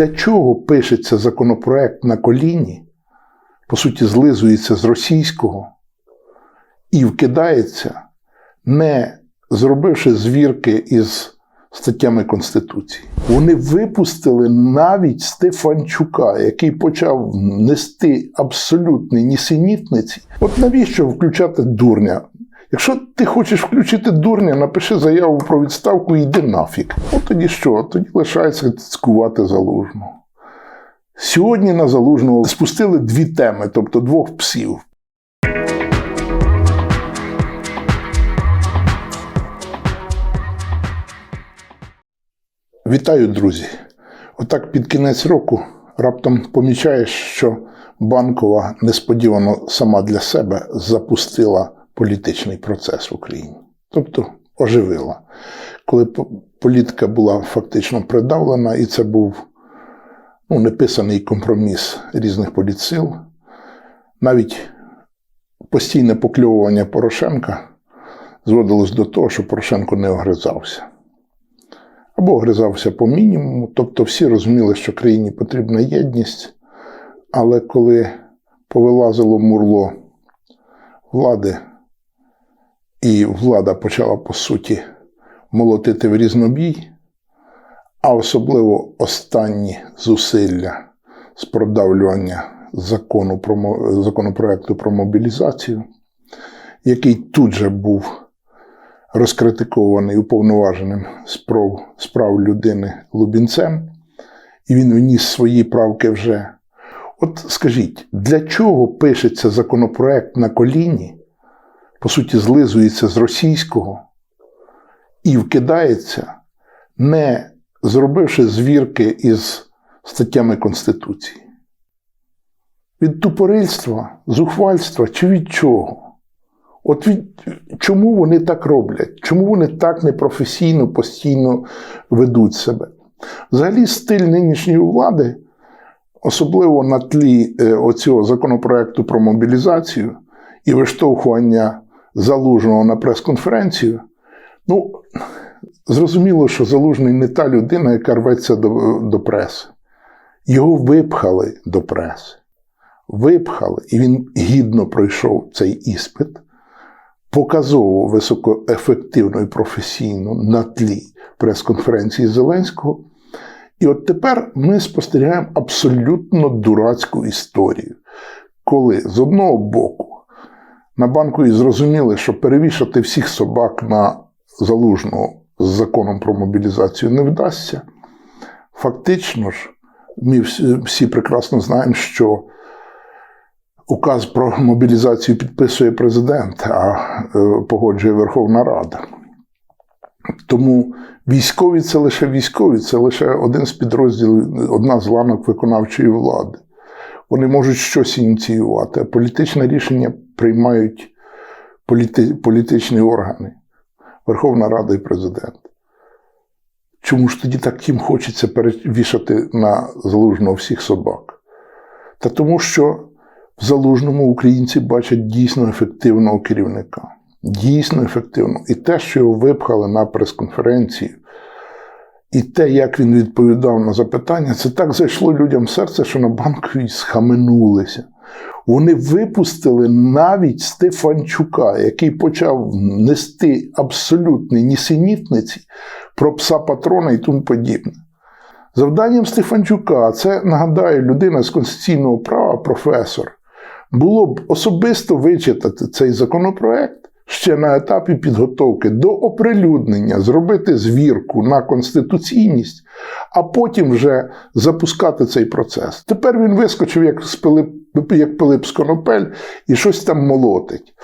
для чого пишеться законопроект на коліні, по суті, злизується з російського і вкидається, не зробивши звірки із статтями Конституції. Вони випустили навіть Стефанчука, який почав нести абсолютні нісенітниці. От навіщо включати дурня? Якщо ти хочеш включити дурня, напиши заяву про відставку і йди нафіг. От тоді що? Тоді лишається цькувати залужного. Сьогодні на залужного спустили дві теми, тобто двох псів. Вітаю, друзі! Отак під кінець року раптом помічаєш, що банкова несподівано сама для себе запустила політичний процес в Україні. Тобто оживила. Коли політика була фактично придавлена, і це був ну, неписаний компроміс різних політсил, навіть постійне покльовування Порошенка зводилось до того, що Порошенко не огризався або огризався по мінімуму. Тобто всі розуміли, що країні потрібна єдність, але коли повилазило мурло влади, і влада почала, по суті, молотити в різнобій, а особливо останні зусилля з продавлювання закону про, законопроекту про мобілізацію, який тут же був розкритикований уповноваженим справ, справ людини Лубінцем, і він вніс свої правки вже. От скажіть, для чого пишеться законопроект на коліні, по суті, злизується з російського і вкидається, не зробивши звірки із статтями Конституції? Від тупорильства, зухвальства чи від чого? От від чому вони так роблять? Чому вони так непрофесійно постійно ведуть себе? Взагалі, стиль нинішньої влади, особливо на тлі е, оцього законопроекту про мобілізацію і виштовхування залужного на прес-конференцію, ну, зрозуміло, що залужний не та людина, яка рветься до, до преси. Його випхали до преси. Випхали, і він гідно пройшов цей іспит показово високоефективно і професійно на тлі прес-конференції Зеленського. І от тепер ми спостерігаємо абсолютно дурацьку історію, коли з одного боку на банку і зрозуміли, що перевішати всіх собак на залужного з законом про мобілізацію не вдасться. Фактично ж, ми всі, всі прекрасно знаємо, що Указ про мобілізацію підписує президент, а е, погоджує Верховна Рада. Тому військові це лише військові, це лише один з підрозділів, одна з ланок виконавчої влади. Вони можуть щось ініціювати, а політичне рішення приймають політи, політичні органи, Верховна Рада і президент. Чому ж тоді так їм хочеться перевішати на залужного всіх собак? Та тому що в залужному українці бачать дійсно ефективного керівника. Дійсно ефективно. І те, що його випхали на прес-конференцію, і те, як він відповідав на запитання, це так зайшло людям в серце, що на банковій схаменулися. Вони випустили навіть Стефанчука, який почав нести абсолютні нісенітниці про пса патрона і тому подібне. Завданням Стефанчука, це нагадаю, людина з конституційного права, професор, було б особисто вичитати цей законопроект ще на етапі підготовки до оприлюднення, зробити звірку на конституційність, а потім вже запускати цей процес. Тепер він вискочив як з Пилип, як Пилип з Конопель і щось там молотить.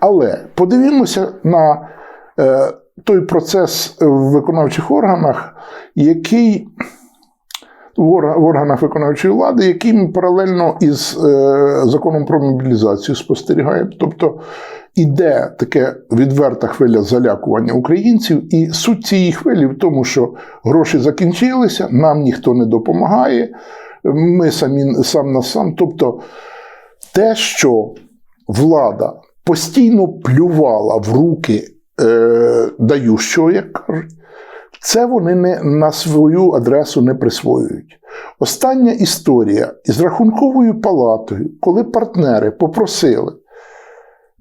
Але подивімося на е, той процес в виконавчих органах, який в органах виконавчої влади, які ми паралельно із е, законом про мобілізацію спостерігаємо. Тобто іде таке відверта хвиля залякування українців, і суть цієї хвилі в тому, що гроші закінчилися, нам ніхто не допомагає, ми самі сам на сам. Тобто те, що влада постійно плювала в руки е, дающого, як кажуть, Це вони не, на свою адресу не присвоюють. Остання історія із рахунковою палатою, коли партнери попросили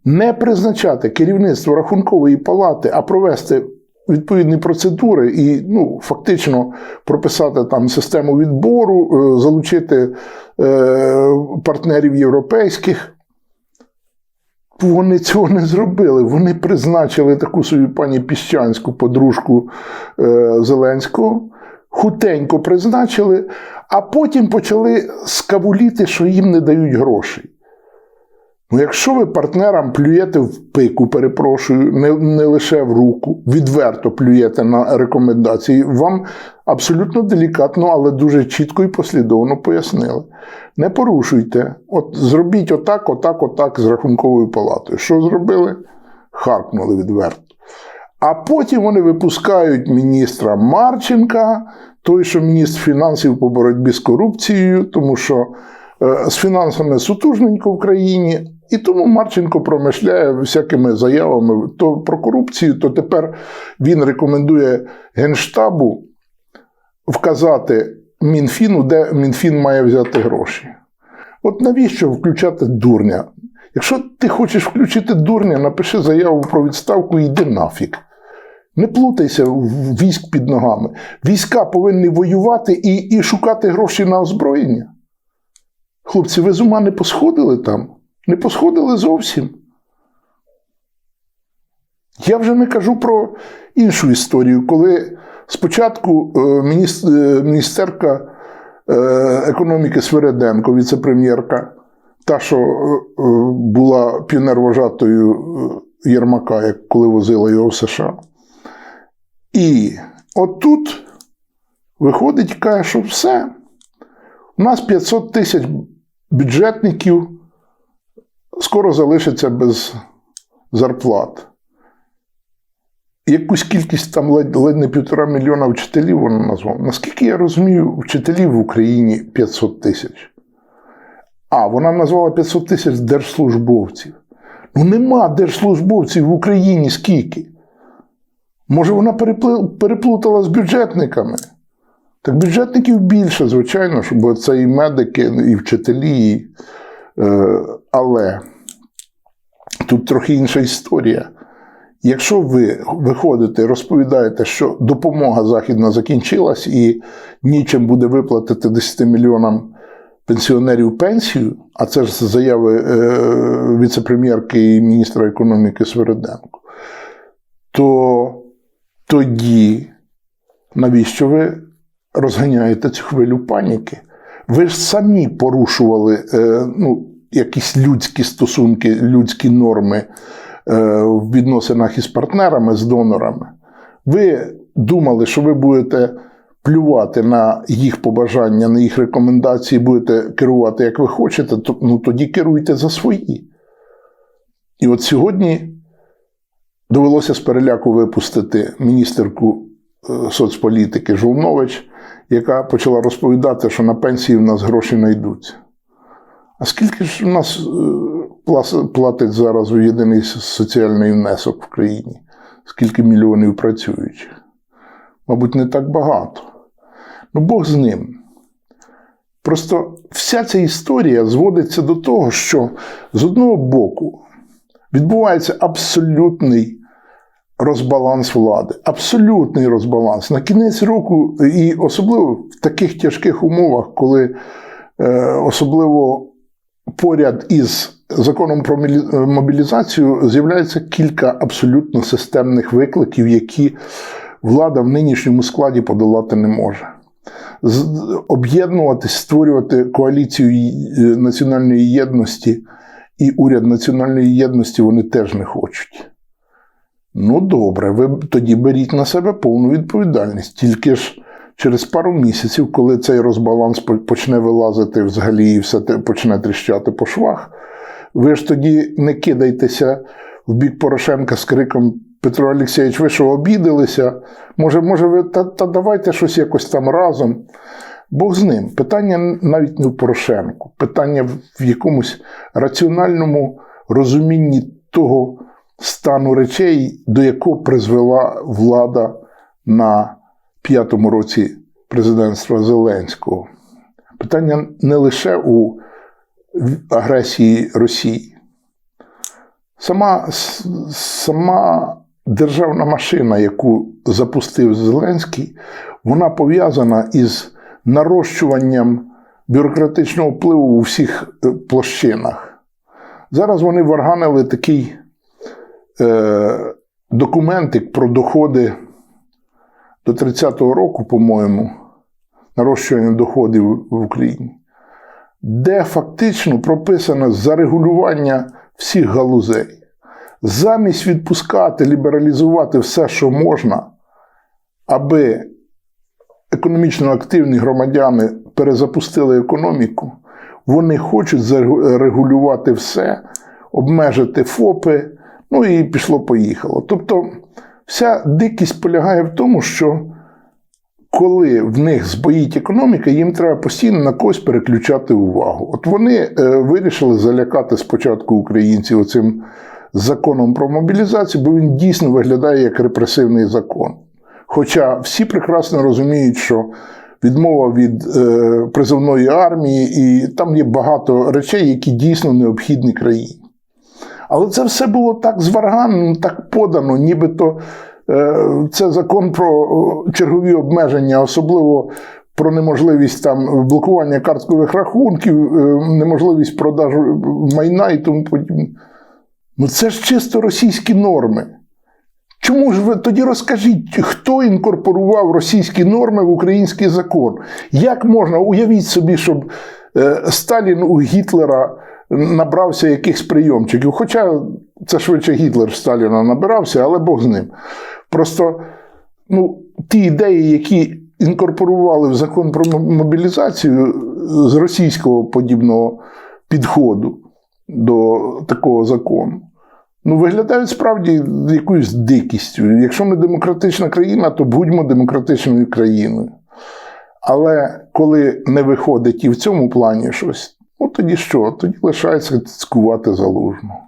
не призначати керівництво рахункової палати, а провести відповідні процедури і ну, фактично прописати там систему відбору, е, залучити е, партнерів європейських. Вони цього не зробили. Вони призначили таку собі пані Піщанську подружку е, Зеленського, хутенько призначили, а потім почали скавуліти, що їм не дають грошей. Ну, якщо ви партнерам плюєте в пику, перепрошую, не, не лише в руку, відверто плюєте на рекомендації, вам абсолютно делікатно, але дуже чітко і послідовно пояснили. Не порушуйте, от зробіть отак, отак, отак з рахунковою палатою. Що зробили? Харкнули відверто. А потім вони випускають міністра Марченка, той, що міністр фінансів по боротьбі з корупцією, тому що е, з фінансами сутужненько в країні. І тому Марченко промишляє всякими заявами то про корупцію, то тепер він рекомендує Генштабу вказати Мінфіну, де Мінфін має взяти гроші. От навіщо включати дурня? Якщо ти хочеш включити дурня, напиши заяву про відставку і йди нафіг. Не плутайся в військ під ногами. Війська повинні воювати і, і шукати гроші на озброєння. Хлопці, ви з ума не посходили там? Не посходили зовсім. Я вже не кажу про іншу історію, коли спочатку е, е, міністерка е, економіки Свереденко, віце-прем'єрка, та, що була піонервожатою Єрмака, як коли возила його в США. І отут виходить каже, що все. У нас 500 тисяч бюджетників скоро залишиться без зарплат. Якусь кількість там ледь, ледь не півтора мільйона вчителів вона назвала. Наскільки я розумію, вчителів в Україні 500 тисяч. А, вона назвала 500 тисяч держслужбовців. Ну нема держслужбовців в Україні скільки. Може, вона переплутала з бюджетниками. Так бюджетників більше, звичайно, бо це і медики, і вчителі. І, але тут трохи інша історія. Якщо ви виходите і розповідаєте, що допомога західна закінчилась і нічим буде виплатити 10 мільйонам пенсіонерів пенсію, а це ж заяви е, віце-прем'єрки і міністра економіки Свериденко, то тоді навіщо ви розганяєте цю хвилю паніки? Ви ж самі порушували е, ну, якісь людські стосунки, людські норми е, в відносинах із партнерами, з донорами. Ви думали, що ви будете плювати на їх побажання, на їх рекомендації, будете керувати як ви хочете, то, ну, тоді керуйте за свої. І от сьогодні довелося з переляку випустити міністерку е, соцполітики Жолнович, яка почала розповідати, що на пенсії в нас гроші знайдуться. А скільки ж у нас е, платить зараз у єдиний соціальний внесок в країні? Скільки мільйонів працюючих? Мабуть, не так багато. Ну, Бог з ним. Просто вся ця історія зводиться до того, що з одного боку відбувається абсолютний розбаланс влади. Абсолютний розбаланс. На кінець року, і особливо в таких тяжких умовах, коли е, особливо поряд із законом про мобілізацію з'являється кілька абсолютно системних викликів, які влада в нинішньому складі подолати не може. Об'єднуватись, створювати коаліцію е, національної єдності і уряд національної єдності вони теж не хочуть. Ну, добре, ви тоді беріть на себе повну відповідальність. Тільки ж через пару місяців, коли цей розбаланс почне вилазити взагалі і все почне тріщати по швах, ви ж тоді не кидайтеся в бік Порошенка з криком Петро Олексійович, ви що обідалися? Може, може, ви та, та давайте щось якось там разом. Бог з ним. Питання навіть не в Порошенку, питання в- якомусь раціональному розумінні того стану речей, до якого призвела влада на п'ятому році президентства Зеленського. Питання не лише у агресії Росії. Сама, сама державна машина, яку запустив Зеленський, вона пов'язана із нарощуванням бюрократичного впливу у всіх е, площинах. Зараз вони варганили такий е, документик про доходи до 30-го року, по-моєму, нарощування доходів в Україні, де фактично прописано зарегулювання всіх галузей. Замість відпускати, лібералізувати все, що можна, аби економічно активні громадяни перезапустили економіку, вони хочуть зарегулювати все, обмежити ФОПи, ну і пішло-поїхало. Тобто, вся дикість полягає в тому, що коли в них збоїть економіка, їм треба постійно на когось переключати увагу. От вони е, вирішили залякати спочатку українців оцим законом про мобілізацію, бо він дійсно виглядає як репресивний закон. Хоча всі прекрасно розуміють, що відмова від е, призовної армії, і там є багато речей, які дійсно необхідні країні. Але це все було так зваргано, так подано, нібито е, це закон про чергові обмеження, особливо про неможливість там блокування карткових рахунків, е, неможливість продажу майна і тому подібне. Ну це ж чисто російські норми. Чому ж ви тоді розкажіть, хто інкорпорував російські норми в український закон? Як можна уявіть собі, щоб е, Сталін у Гітлера набрався якихось прийомчиків? Хоча це швидше Гітлер Сталіна набирався, але Бог з ним. Просто ну, ті ідеї, які інкорпорували в закон про мобілізацію з російського подібного підходу до такого закону ну, виглядають справді якоюсь дикістю. Якщо ми демократична країна, то будьмо демократичною країною. Але коли не виходить і в цьому плані щось, ну тоді що? Тоді лишається цькувати залужного.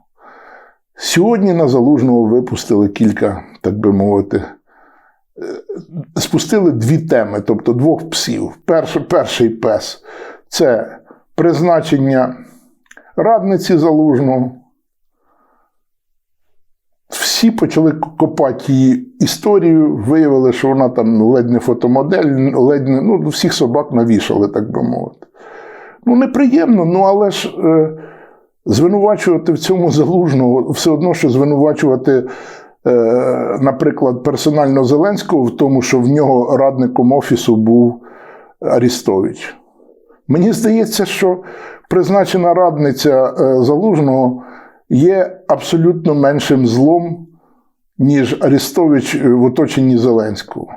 Сьогодні на залужного випустили кілька, так би мовити, е, спустили дві теми, тобто двох псів. Перший, перший пес це призначення радниці залужного всі почали копати її історію, виявили, що вона там ледь не фотомодель, ледь не ну, всіх собак навішали, так би мовити. Ну, неприємно, ну але ж е, звинувачувати в цьому залужного все одно, що звинувачувати, е, наприклад, персонально Зеленського в тому, що в нього радником офісу був Арістович. Мені здається, що призначена радниця е, залужного є абсолютно меншим злом, ніж Арістович в оточенні Зеленського.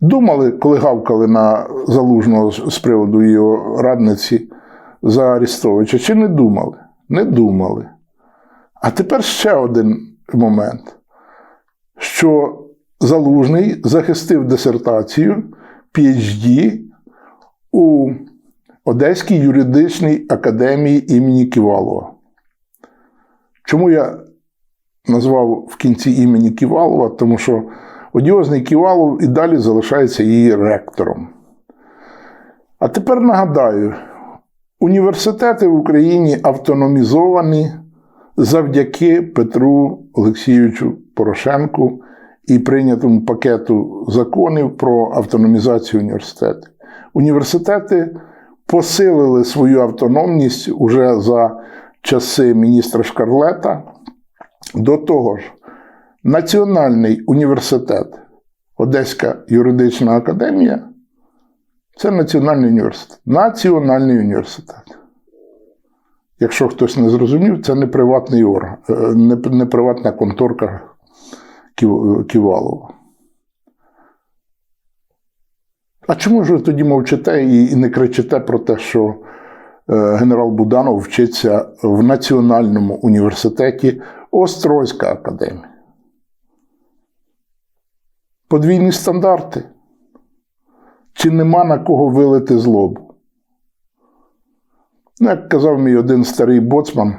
Думали, коли гавкали на залужного з приводу його радниці за Арістовича, чи не думали? Не думали. А тепер ще один момент, що Залужний захистив дисертацію PhD у Одеській юридичній академії імені Ківалова. Чому я назвав в кінці імені Ківалова? Тому що одіозний Ківалов і далі залишається її ректором. А тепер нагадаю: університети в Україні автономізовані завдяки Петру Олексійовичу Порошенку і прийнятому пакету законів про автономізацію університетів. Університети посилили свою автономність уже за часи міністра Шкарлета. До того ж, Національний університет, Одеська юридична академія це Національний університет. Національний університет. Якщо хтось не зрозумів, це не приватний орган, е, не, приватна конторка Ківалова. А чому ж ви тоді мовчите і не кричите про те, що Е, генерал Буданов вчиться в Національному університеті Острозька академія. Подвійні стандарти. Чи нема на кого вилити злобу? Ну, як казав мій один старий боцман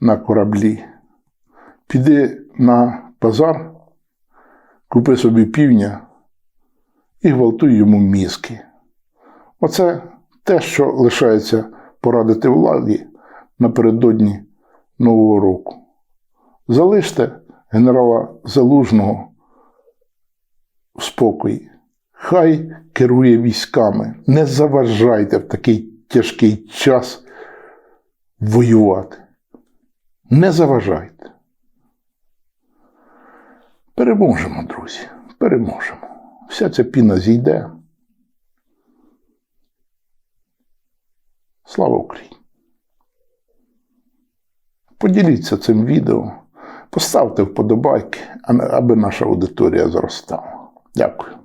на кораблі, піди на базар, купи собі півня і гвалтуй йому мізки. Оце те, що лишається порадити владі напередодні Нового року. Залиште генерала Залужного в спокої. Хай керує військами. Не заважайте в такий тяжкий час воювати. Не заважайте. Переможемо, друзі. Переможемо. Вся ця піна зійде. Слава Україні! Поділіться цим відео, поставте вподобайки, аби наша аудиторія зростала. Дякую.